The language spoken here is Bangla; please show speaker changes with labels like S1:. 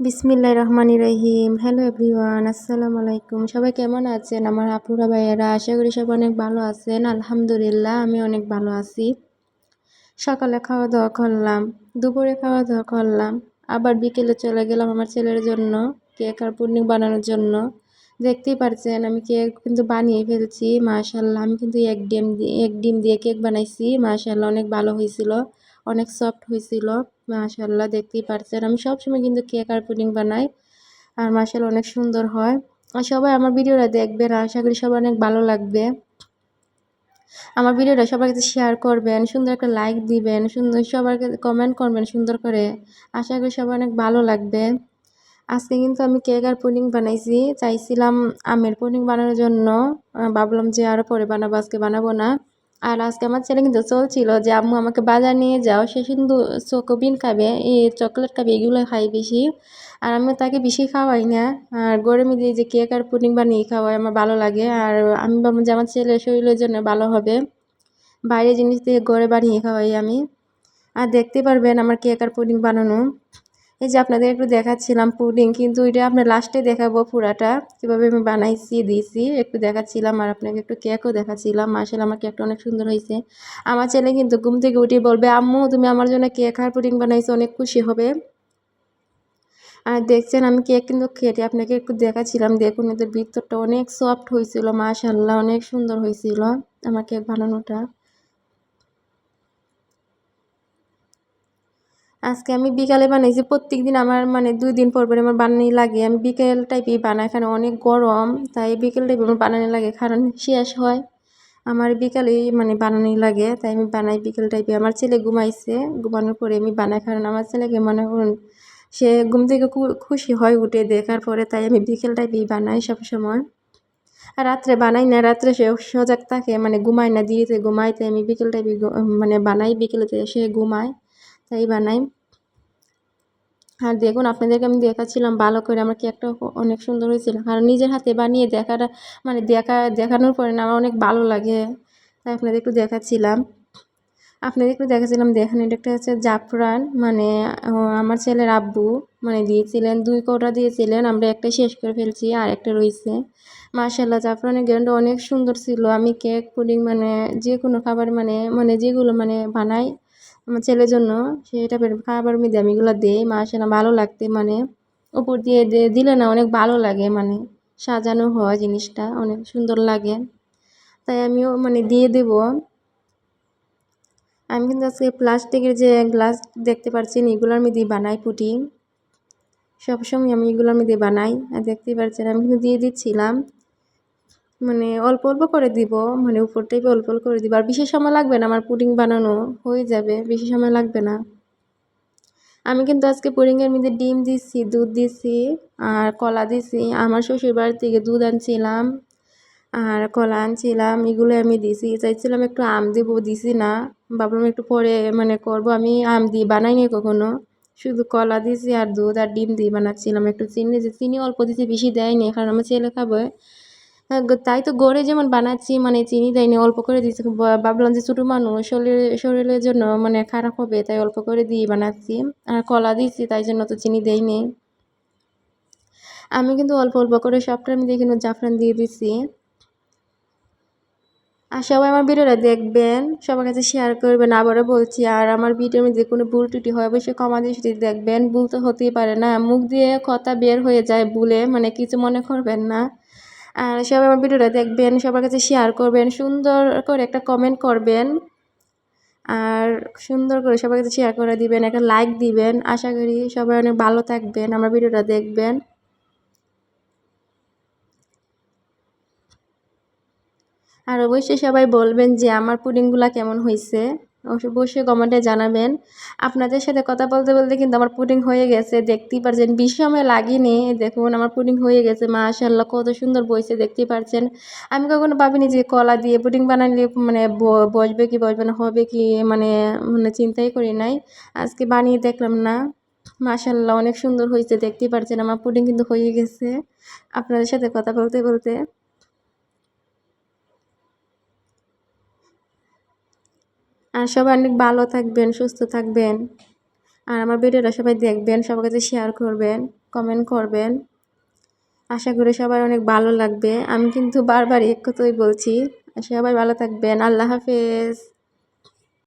S1: বিসমিল্লাহ রহমানি রহিম। হ্যালো এভরিওয়ান আসসালামু আলাইকুম। সবাই কেমন আছেন? আমার আপুরা ভাইয়েরা, আশা করি সব অনেক ভালো আছেন। আলহামদুলিল্লাহ, আমি অনেক ভালো আছি। সকালে খাওয়া দাওয়া করলাম, দুপুরে খাওয়া দাওয়া করলাম। আবার বিকেলে চলে গেলাম আমার ছেলের জন্য, কেক আর পুডিং বানানোর জন্য। দেখতেই পারছেন, আমি কেক কিন্তু বানিয়ে ফেলছি মাশাল্লাহ আমি কিন্তু এক ডিম দিয়ে এক ডিম দিয়ে কেক বানাইছি মাশাল্লাহ অনেক ভালো হয়েছিল, অনেক সফট হয়েছিল। মাশাল্লাহ দেখতেই পারছেন। আমি সবসময় কিন্তু কেক আর পুডিং বানাই আর মাশাল্লাহ অনেক সুন্দর হয়। আর সবাই আমার ভিডিওটা দেখবেন আশা করি সবার অনেক ভালো লাগবে। আমার ভিডিওটা সবার কাছে শেয়ার করবেন, সুন্দর একটা লাইক দিবেন, সুন্দর সবার কাছে কমেন্ট করবেন সুন্দর করে। আশা করি সবার অনেক ভালো লাগবে। আজকে কিন্তু আমি কেক আর পুডিং বানাইছি। চাইছিলাম আমের পুডিং বানানোর জন্য। ভাবলাম যে আরও পরে বানাবো, আজকে বানাবো না। আর আজকে আমার ছেলে কিন্তু চলছিল যে, আম্মু, আমাকে বাজার নিয়ে যাও। সে কিন্তু চকোবিন খাবে, এই চকলেট খাবে, এগুলো খাই বেশি। আর আমি তাকে বেশি খাওয়াই না। আর গরমে দিয়ে যে কেক আর পুডিং বানিয়ে খাওয়াই, আমার ভালো লাগে। আর আমি ভাবলাম যে, আমার ছেলের শরীরের জন্য ভালো হবে। বাইরের জিনিস দিয়ে গড়ে বানিয়ে খাওয়াই আমি। আর দেখতে পারবেন আমার কেক আর পুডিং বানানো। এই যে আপনাদের একটু দেখাচ্ছিলাম পুডিং, কিন্তু এটা আপনার লাস্টে দেখাবো পুরাটা। কীভাবে আমি বানাইছি দিয়েছি একটু দেখাচ্ছিলাম আর আপনাকে একটু কেকও দেখাচ্ছিলাম। আসলে আমার কেকটা অনেক সুন্দর হয়েছে। আমার ছেলে কিন্তু ঘুম থেকে উঠে বলবে, আম্মু, তুমি আমার জন্য কেক আর পুডিং বানাইছো, অনেক খুশি হবে। আর দেখছেন, আমি কেক কিন্তু খেটে আপনাকে একটু দেখাচ্ছিলাম। দেখুন, এদের ভিতরটা অনেক সফট হয়েছিল মাশাল্লাহ অনেক সুন্দর হয়েছিল আমার কেক বানানোটা। আজকে আমি বিকালে বানাইছি প্রত্যেক দিন আমার মানে দুই দিন পর পর আমার বানানি লাগে। আমি বিকেল টাইপই বানাই এখানে অনেক গরম, তাই বিকেল টাইপে আমার বানানি লাগে, কারণ শেষ হয়। আমার বিকালেই মানে বানানি লাগে, তাই আমি বানাই বিকেল টাইপে আমার ছেলে ঘুমাইছে, ঘুমানোর পরে আমি বানাই, কারণ আমার ছেলেকে মনে করুন, সে ঘুম থেকে খুশি হয় উঠে দেখার পরে, তাই আমি বিকেল টাইপেই বানাই সবসময় আর রাত্রে বানাই না, রাত্রে সে সজাগ থাকে মানে ঘুমায় না দিয়েতে ঘুমাই তাই আমি বিকেল টাইপে মানে বানাই বিকেলেতে সে ঘুমায়। তাই বানাই। আর দেখুন, আপনাদেরকে আমি দেখাচ্ছিলাম ভালো করে আমার কেকটা অনেক সুন্দর হয়েছিল। আর নিজের হাতে বানিয়ে দেখাটা মানে দেখা, দেখানোর পরে আমার অনেক ভালো লাগে। তাই আপনাদের একটু দেখাচ্ছিলাম। আপনাদের একটু দেখাচ্ছিলাম। দেখেন, এটা একটা হচ্ছে জাফরান মানে আমার ছেলের আব্বু মানে দিয়েছিলেন, দুই কৌটা দিয়েছিলেন, আমরা একটা শেষ করে ফেলছি, আর একটা রয়েছে। মার্শাল্লাহ জাফরানের গ্যান্ডটা অনেক সুন্দর ছিল। আমি কেক পুডিং মানে যে কোনো খাবার মানে মানে যেগুলো মানে বানাই আমার ছেলের জন্য সেটা খাবার মধ্যে আমি এগুলো দিই মা মাসাল্লাহ ভালো লাগতে মানে উপর দিয়ে দিলে না অনেক ভালো লাগে মানে সাজানো হয় জিনিসটা, অনেক সুন্দর লাগে। তাই আমিও মানে দিয়ে দেব। আমি কিন্তু আজকে প্লাস্টিকের যে গ্লাস দেখতে পাচ্ছেন এগুলোর মধ্যে বানাই পুটিং। সবসময় আমি এগুলোর মধ্যে বানাই, আর দেখতে পাচ্ছেন আমি কিন্তু দিয়ে দিচ্ছিলাম। মানে অল্প অল্প করে দিব মানে উপর টাইপে অল্প অল্প করে দিব। আর বেশি সময় লাগবে না, আমার পুডিং বানানো হয়ে যাবে, বেশি সময় লাগবে না। আমি কিন্তু আজকে পুডিংয়ের মধ্যে ডিম দিচ্ছি দুধ দিছি, আর কলা দিছি। আমার শ্বশুর বাড়ি থেকে দুধ আনছিলাম, আর কলা আনছিলাম এগুলো আমি দিছি। চাইছিলাম একটু আম দিব, দিছি না। ভাবলাম একটু পরে মানে করব। আমি আম দিয়ে বানাইনি কখনো। শুধু কলা দিছি আর দুধ আর ডিম দিয়ে বানাচ্ছিলাম। একটু চিনি চিনি অল্প দিছি, বেশি দেয়নি কারণ আমার ছেলে খাবে। তাই তো গড়ে যেমন বানাচ্ছি মানে চিনি দেয়নি, অল্প করে দিচ্ছি ভাবলাম যে ছোটো মানুষ শরীর শরীরের জন্য মানে খারাপ হবে, তাই অল্প করে দিয়ে বানাচ্ছি। আর কলা দিচ্ছি তাই জন্য তো চিনি দেয়নি। আমি কিন্তু অল্প অল্প করে সবটার মধ্যে কিন্তু জাফরান দিয়ে দিচ্ছি আর সবাই আমার ভিডিওটা দেখবেন, সবার কাছে শেয়ার করবেন, আবারও বলছি, আর আমার ভিডিওর মধ্যে কোনো ভুল টুটি হয়, অবশ্যই কমা দৃষ্টি দেখবেন, ভুল তো হতেই পারে না, মুখ দিয়ে কথা বের হয়ে যায় ভুলে মানে কিছু মনে করবেন না। আর সবাই আমার ভিডিওটা দেখবেন, সবার কাছে শেয়ার করবেন, সুন্দর করে একটা কমেন্ট করবেন। আর সুন্দর করে সবার কাছে শেয়ার করে দিবেন, একটা লাইক দিবেন। আশা করি সবাই অনেক ভালো থাকবেন, আমার ভিডিওটা দেখবেন। আর অবশ্যই সবাই বলবেন যে আমার পুডিংগুলো কেমন হয়েছে অবশ্যই কমেন্টে জানাবেন। আপনাদের সাথে কথা বলতে বলতে কিন্তু আমার পুডিং হয়ে গেছে। দেখতেই পারছেন, বেশি সময় লাগিনি। দেখুন, আমার পুডিং হয়ে গেছে মাশাল্লাহ কত সুন্দর বইছে, দেখতেই পারছেন। আমি কখনো ভাবিনি যে কলা দিয়ে পুডিং বানালে মানে বসবে কি, বসবে না, হবে কি মানে মানে চিন্তাই করি নাই। আজকে বানিয়ে দেখলাম না। মাশাল্লাহ অনেক সুন্দর হয়েছে, দেখতেই পারছেন, আমার পুডিং কিন্তু হয়ে গেছে। আপনাদের সাথে কথা বলতে বলতে। আর সবাই অনেক ভালো থাকবেন, সুস্থ থাকবেন। আর আমার ভিডিওটা সবাই দেখবেন, সবার কাছে শেয়ার করবেন কমেন্ট করবেন। আশা করি সবার অনেক ভালো লাগবে। আমি কিন্তু বারবার এক কথাই বলছি, সবাই ভালো থাকবেন। আল্লাহ হাফেজ।